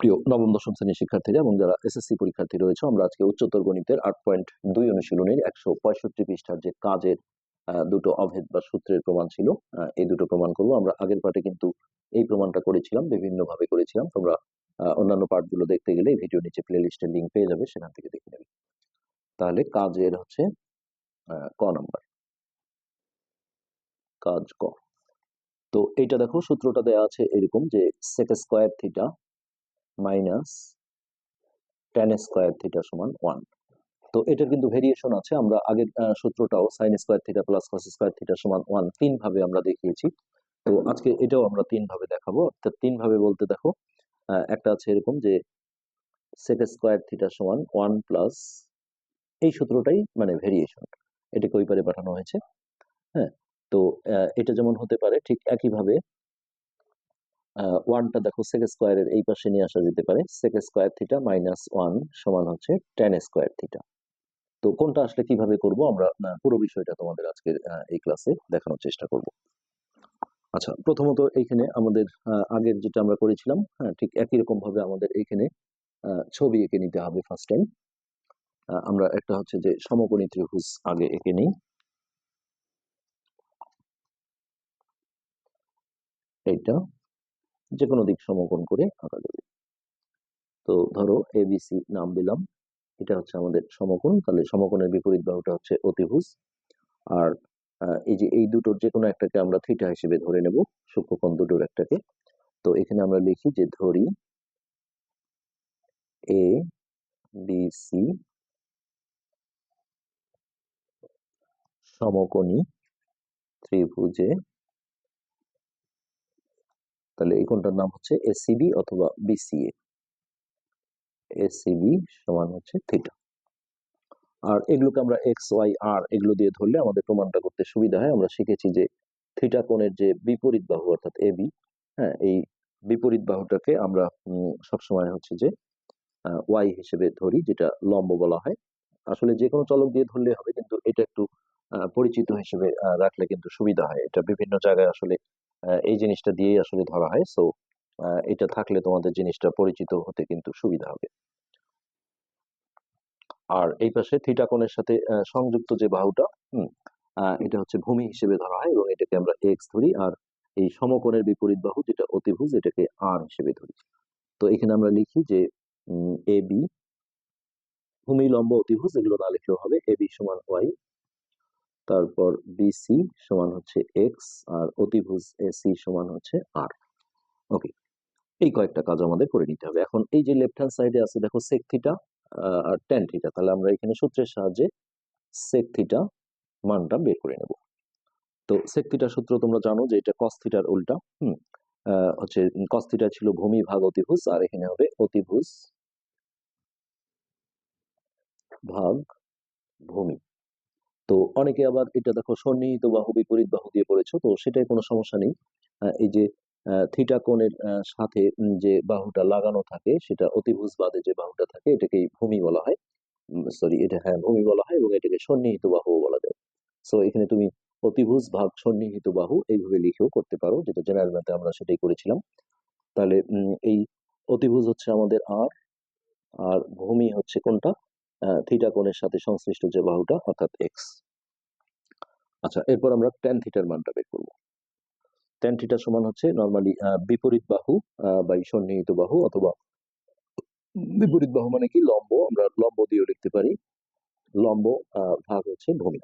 প্রিয় নবম, দশম শ্রেণির শিক্ষার্থীরা এবং যারা এসএসসি পরীক্ষার্থী রয়েছে, আমরা আজকে উচ্চতর গণিতের আট পয়েন্ট দুই অনুশীলনের একশো পঁয়ষট্টি পৃষ্ঠার যে কাজের দুটো অভেদ বা সূত্রের প্রমাণ ছিল এই দুটো প্রমাণ করব। আমরা আগের পার্টে কিন্তু এই প্রমাণটা করেছিলাম বিভিন্ন ভাবে করেছিলাম। তোমরা অন্যান্য পার্টগুলো দেখতে গেলে এই ভিডিও নিচে প্লে লিস্টের লিঙ্ক পেয়ে যাবে, সেখান থেকে দেখে নেবে। তাহলে কাজের হচ্ছে ক নাম্বার। কাজ ক। তো এইটা দেখো, সূত্রটা দেওয়া আছে এরকম যে sec square theta minus tan square theta সমান ওয়ান তো এটার কিন্তু ভেরিয়েশন আছে, আমরা আগের সূত্রটাও sine square theta plus cos square theta সমান ওয়ান তিন ভাবে আমরা দেখিয়েছি। তো আজকে এটাও আমরা তিন ভাবে দেখাবো। অর্থাৎ তিন ভাবে বলতে দেখো একটা আছে এরকম যে সেক স্কোয়ার থিটা সমান ওয়ান প্লাস এই সূত্রটাই মানে ভেরিয়েশন এটাকে ওই পারে পাঠানো হয়েছে হ্যাঁ? তো এটা যেমন হতে পারে, ঠিক একইভাবে ওয়ানটা দেখো সেক স্কোয়ারের এই পাশে নিয়ে আসা যেতে পারে। Sec square theta minus one সমান হচ্ছে টেন স্কোয়ার থিটা তো কোনটা আসলে কীভাবে করব আমরা পুরো বিষয়টা তোমাদের আজকের আহ, এই ক্লাসে দেখানোর চেষ্টা করব। আচ্ছা প্রথমত এইখানে আমাদের আগের যেটা আমরা করেছিলাম হ্যাঁ ঠিক একই রকম ভাবে আমাদের এইখানে ছবি এঁকে নিতে হবে ফার্স্ট টাইম আমরা একটা হচ্ছে যে সমকোণী ত্রিভুজ আগে এঁকে নিই। এইটা। যে কোনো দিক সমকোণ করে আঁকা যাবে। তো ধরো এবিসি নাম দিলাম। এটা হচ্ছে আমাদের সমকোণ। তাহলে সমকোণের বিপরীত বাহুটা হচ্ছে অতিভুজ। আর এই যে এই দুটোর যে কোনো একটাকে আমরা থিটা হিসেবে ধরে নেব, সূক্ষ্মকোণ দুটোর একটাকে। তো এখানে আমরা লিখি যে ধরি এ বি সি সমকোণী ত্রিভুজে তাহলে এই কোণটার নাম হচ্ছে এসিবি অথবা বিসিএ এসিবি সমান হচ্ছে থিটা আর এগুলোকে আমরা এক্স ওয়াই আর এগুলো দিয়ে ধরলে আমাদের প্রমাণটা করতে সুবিধা হয়। আমরা শিখেছি যে থিটা কোণের যে বিপরীত বাহু, অর্থাৎ এবি হ্যাঁ এই বিপরীত বাহুটাকে আমরা সবসময় হচ্ছে যে ওয়াই হিসেবে ধরি, যেটা লম্ব বলা হয়। আসলে যে কোনো চলক দিয়ে ধরলে হবে, কিন্তু এটা একটু পরিচিত হিসেবে রাখলে কিন্তু সুবিধা হয়। এটা বিভিন্ন জায়গায় আসলে এই জিনিসটা দিয়েই আসলে ধরা হয়। সো এটা থাকলে তোমাদের জিনিসটা পরিচিত হতে কিন্তু সুবিধা হবে। আর এই পাশে থিটা কোণের সাথে সংযুক্ত যে বাহুটা এটা হচ্ছে ভূমি হিসেবে ধরা হয় এবং এটাকে আমরা এক্স ধরি আর এই সমকোণের বিপরীত বাহু যেটা অতিভুজ, এটাকে আর হিসেবে ধরি। তো এখানে আমরা লিখি যে এ বি ভূমি লম্ব অতিভুজ, এগুলো না লিখলেও হবে এ বি সমান ওয়াই তারপর বিসি সমান হচ্ছে এক্স আর অতিভুজ এসি সমান হচ্ছে আর ওকে এই কয়েকটা কাজ আমাদের করে নিতে হবে। এখন এই যে লেফট হ্যান্ড সাইডে আছে, দেখো সেক থিটা আর টেন থিটা তাহলে আমরা এখানে সূত্রের সাহায্যে সেক থিটা মানটা বের করে নেব। তো সেক থিটার সূত্র তোমরা জানো যে এটা কস থিটার উল্টা, হুম হচ্ছে কস থিটা ছিল ভূমি ভাগ অতিভুজ, আর এখানে হবে অতিভুজ ভাগ ভূমি। তো অনেকে আবার এটা দেখো সন্নিহিত বাহু, বিপরীত বাহু দিয়ে পড়েছো, তো সেটাই কোনো সমস্যা নেই। এই যে থিটা কোণের সাথে যে বাহুটা লাগানো থাকে, সেটা অতিভুজ বাদে যে বাহুটা থাকে, এটাকেই ভূমি বলা হয়। সরি এটা হ্যাঁ ভূমি বলা হয় এবং এটাকে সন্নিহিত বাহু বলা যায়। সো এখানে তুমি অতিভুজ ভাগ সন্নিহিত বাহু এইভাবে লিখেও করতে পারো, যেটা জেনারেল ম্যাথে আমরা সেটাই করেছিলাম। তাহলে এই অতিভুজ হচ্ছে আমাদের আর আর ভূমি হচ্ছে কোনটা? থিটা কোণের সাথে সংশ্লিষ্ট যে বাহুটা, অর্থাৎ এক্স আচ্ছা এরপর আমরা ট্যান থিটার মানটা বের করব। ট্যান থিটা সমান হচ্ছে নর্মালি বিপরীত বাহু বা সন্নিহিত বাহু অথবা বিপরীত বাহু মানে কি? লম্ব, আমরা লম্ব দিয়েও লিখতে পারি। লম্ব ভাগ হচ্ছে ভূমি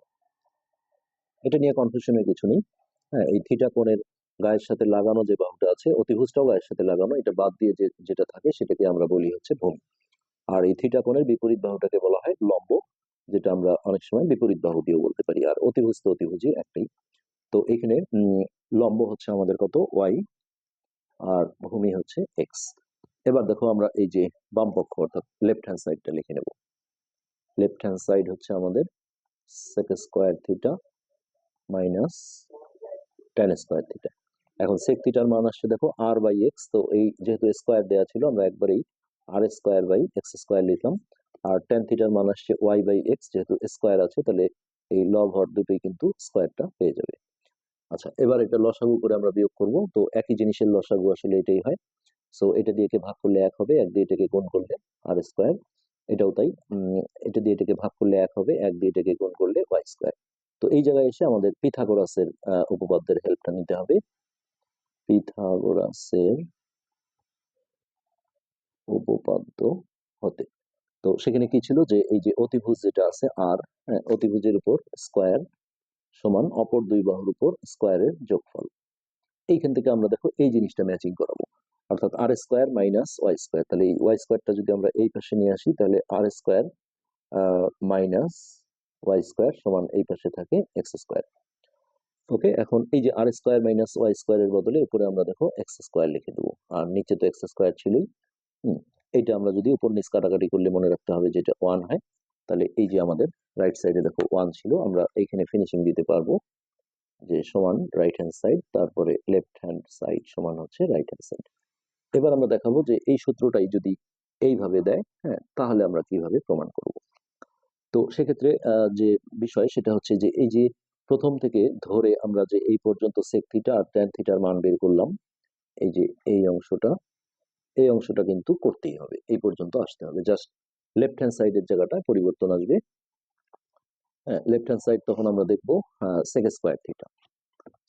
এটা নিয়ে কনফিউশনের কিছু নেই। হ্যাঁ এই থিটা কোণের গায়ের সাথে লাগানো যে বাহুটা আছে, অতিভুজটাও গায়ের সাথে লাগানো, এটা বাদ দিয়ে যে, যেটা থাকে, সেটাকে আমরা বলি হচ্ছে ভূমি আর এই থিটা কোণের বিপরীত বাহুটাকে বলা হয় লম্ব, যেটা আমরা অনেক সময় বিপরীত বাহু দিয়েও বলতে পারি। আর অতিভুজ তো অতিভুজই একটাই। তো এখানে লম্ব হচ্ছে আমাদের কত? ওয়াই আর ভূমি হচ্ছে এক্স এবার দেখো আমরা এই যে বাম পক্ষ, অর্থাৎ লেফট হ্যান্ড সাইডটা লিখে নেব। লেফট হ্যান্ড সাইড হচ্ছে আমাদের sec square theta minus tan square theta এখন সেক থিটার মান আসছে দেখো আর বাই এক্স তো এই যেহেতু স্কোয়ার দেওয়া ছিল, আমরা একবারেই R square by X square লিখলাম। আর টেন থিটার মান আসছে ওয়াই বাই এক্স যেহেতু স্কোয়ার আছে, তাহলে এই লব হর দুটোই কিন্তু স্কোয়ারটা পেয়ে যাবে। আচ্ছা এবার এটা লসাগু করে আমরা বিয়োগ করব। তো একই জিনিসের লসাগু আসলে এটাই হয়। সো এটা দিয়ে ভাগ করলে এক হবে, এক দিয়ে এটাকে গুণ করলে আর স্কোয়ার এটাও তাই। এটা দিয়ে এটাকে ভাগ করলে এক হবে, এক দিয়ে এটাকে গুণ করলে ওয়াই স্কোয়ার তো এই জায়গায় এসে আমাদের পিথাগোরাসের উপপাদ্যের হেল্পটা নিতে হবে। পিথাগোরাসের উপপাদ্য হতে। তো সেখানে কি ছিল যে এই যে অতিভুজ যেটা আছে আর হ্যাঁ, অতিভুজের উপর স্কোয়ার সমান অপর দুই বাহুর উপর স্কোয়ারের যোগফল। এইখান থেকে আমরা দেখো এই জিনিসটা ম্যাচিং করাবো। অর্থাৎ R square minus Y square তাহলে এই ওয়াই স্কোয়ারটা যদি আমরা এই পাশে নিয়ে আসি তাহলে R square minus Y square সমান এই পাশে থাকে এক্স স্কোয়ার ওকে এখন এই যে আর স্কোয়ার মাইনাস ওয়াই স্কোয়ারের বদলে উপরে আমরা দেখো এক্স স্কোয়ার লিখে দেবো। আর নিচে তো এক্স স্কোয়ার ছিলই। হুম, এইটা আমরা যদি উপর নিচ কাটাকাটি করলে মনে রাখতে হবে যেটা ওয়ান হয়। তাহলে এই যে আমাদের রাইট সাইডে দেখো ওয়ান ছিল, আমরা এইখানে ফিনিশিং দিতে পারব। যে সমান রাইট হ্যান্ড সাইড তারপরে লেফট হ্যান্ড সাইড সমান হচ্ছে রাইট হ্যান্ড সাইড এবার আমরা দেখাবো যে এই সূত্রটাই যদি এইভাবে দেয় হ্যাঁ তাহলে আমরা কীভাবে প্রমাণ করব? তো সেক্ষেত্রে যে বিষয় সেটা হচ্ছে যে এই যে প্রথম থেকে ধরে আমরা যে এই পর্যন্ত সেক থিটা আর ট্যান থিটার মান বের করলাম, এই যে এই অংশটা এই অংশটা কিন্তু করতেই হবে। এই পর্যন্ত আসতে হবে। জাস্ট লেফট হ্যান্ড সাইডের জায়গাটা পরিবর্তন আসবে। হ্যাঁ লেফট হ্যান্ড সাইড তখন আমরা দেখব সেক স্কোয়ার থিটা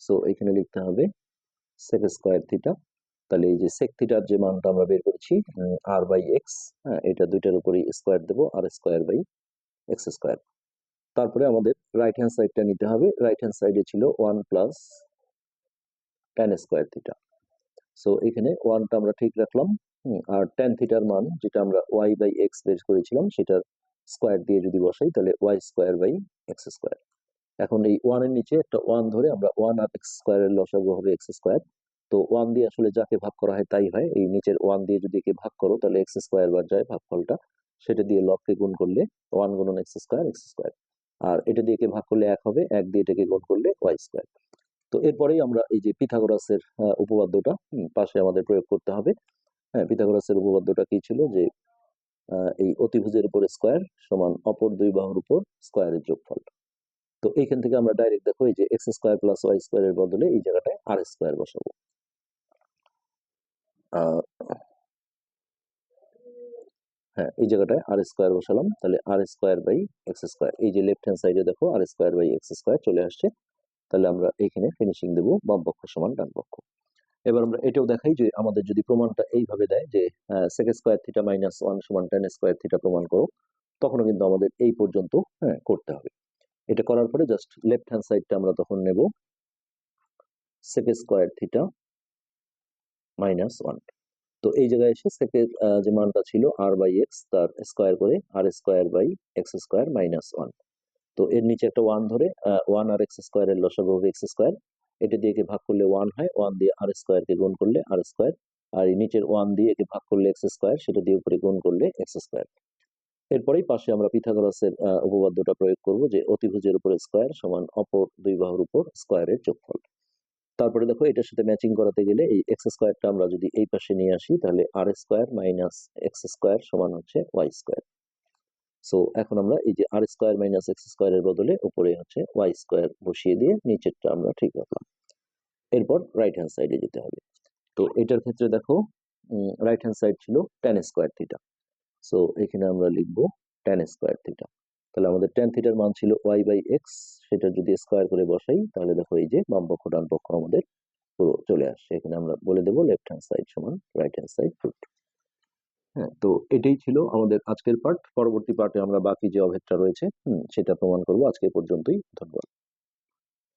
সো এখানে লিখতে হবে সেক স্কোয়ার থিটা তাহলে এই যে সেক থিটার যে মানটা আমরা বের করেছি আর বাই এক্স হ্যাঁ এটা দুইটার উপরেই স্কোয়ার দেবো R square by X square তারপরে আমাদের রাইট হ্যান্ড সাইডটা নিতে হবে। রাইট হ্যান্ড সাইডে ছিল one plus tan square theta so এখানে ওয়ানটা আমরা ঠিক রাখলাম। আর টেন থিটার মান যেটা আমরা ওয়াই বাই এক্স বের করেছিলাম, সেটার স্কোয়ার দিয়ে যদি বসাই, তাহলে Y square by X square এখন এই ওয়ানের নিচে একটা ওয়ান ধরে আমরা ওয়ান আর এক্স স্কোয়ারের লসাগু হবে এক্স স্কোয়ার তো ওয়ান দিয়ে আসলে যাকে ভাগ করা হয়, তাই হয়। এই নিচের ওয়ান দিয়ে যদি একে ভাগ করো, তাহলে এক্স স্কোয়ার বার যায় ভাগফলটা, সেটা দিয়ে লবকে গুণ করলে ওয়ান গুণন এক্স স্কোয়ার এক্স স্কোয়ার আর এটা দিয়ে একে ভাগ করলে এক হবে, এক দিয়ে এটাকে গুণ করলে ওয়াই স্কোয়ার তো এরপরেই আমরা এই যে পিথাগোরাসের আহ, উপপাদ্যটা পাশে আমাদের প্রয়োগ করতে হবে। হ্যাঁ পিথাগোরাসের উপপাদ্যটা কি ছিল? যে এই অতিভুজের উপর স্কোয়ার সমান অপর দুই বাহুর উপর স্কোয়ারের যোগফল। তো এইখান থেকে আমরা ডাইরেক্ট দেখো এই যে এক্স স্কোয়ার প্লাস ওয়াই স্কোয়ারের বদলে এই জায়গাটায় আর স্কোয়ার বসাবো। হ্যাঁ এই জায়গাটায় আর স্কোয়ার বসালাম। তাহলে R square by X square. এই যে লেফট হ্যান্ড সাইডে দেখো R square by X square চলে আসছে। তাহলে আমরা এখানে ফিনিশিং দেবো, বাম পক্ষ সমান ডান পক্ষ। এবার আমরা এটাও দেখাই যে আমাদের যদি প্রমাণটা এইভাবে দেয় যে sec square theta minus one সমান টেন স্কোয়ার থিটা প্রমাণ করো, তখনও কিন্তু আমাদের এই পর্যন্ত হ্যাঁ করতে হবে। এটা করার পরে জাস্ট লেফট হ্যান্ড সাইডটা আমরা তখন নেব sec square theta minus one তো এই জায়গায় এসে সেকের যে মানটা ছিল আর বাই এক্স তার স্কোয়ার করে R square by X square minus one তো এর নিচে একটা ওয়ান ধরে ওয়ান আর এক্স স্কোয়ারের লসাগু হবে এক্স স্কোয়ার এটা দিয়ে একে ভাগ করলে ওয়ান হয় ওয়ান দিয়ে আর স্কোয়ারকে গুণ করলে আর স্কোয়ার আর এই নিচের ওয়ান দিয়ে একে ভাগ করলে এক্স স্কোয়ার সেটা দিয়ে উপরে গুণ করলে এক্স স্কোয়ার এরপরেই পাশে আমরা পিথাগোরাসের উপপাদ্যটা প্রয়োগ করব যে অতিভুজের উপর স্কোয়ার সমান অপর দুই বাহুর উপর স্কোয়ারের যোগফল। তারপরে দেখো এটার সাথে ম্যাচিং করাতে গেলে এই এক্স স্কোয়ারটা আমরা যদি এই পাশে নিয়ে আসি, তাহলে R square minus X square সমান হচ্ছে ওয়াই স্কোয়ার সো এখন আমরা এই যে আর স্কোয়ার মাইনাস এক্স স্কোয়ারের বদলে উপরে হচ্ছে ওয়াই স্কোয়ার বসিয়ে দিয়ে নিচেরটা আমরা ঠিক রাখলাম। এরপর রাইট হ্যান্ড সাইডে যেতে হবে। তো এটার ক্ষেত্রে দেখো রাইট হ্যান্ড সাইড ছিল টেন স্কোয়ার থিটা সো এখানে আমরা লিখব টেন স্কোয়ার থিটা তাহলে আমাদের টেন থিটার মান ছিল ওয়াই বাই এক্স সেটা যদি স্কোয়ার করে বসাই, তাহলে দেখো এই যে বাম পক্ষ, ডান পক্ষ আমাদের পুরো চলে আসছে। এখানে আমরা বলে দেবো লেফট হ্যান্ড সাইড সমান রাইট হ্যান্ড সাইড রুট হ্যাঁ তো এটাই ছিল আমাদের আজকের পার্ট পরবর্তী পার্টে আমরা বাকি যে অভেদটা রয়েছে হুম, সেটা প্রমাণ করব। আজকে পর্যন্তই। ধন্যবাদ।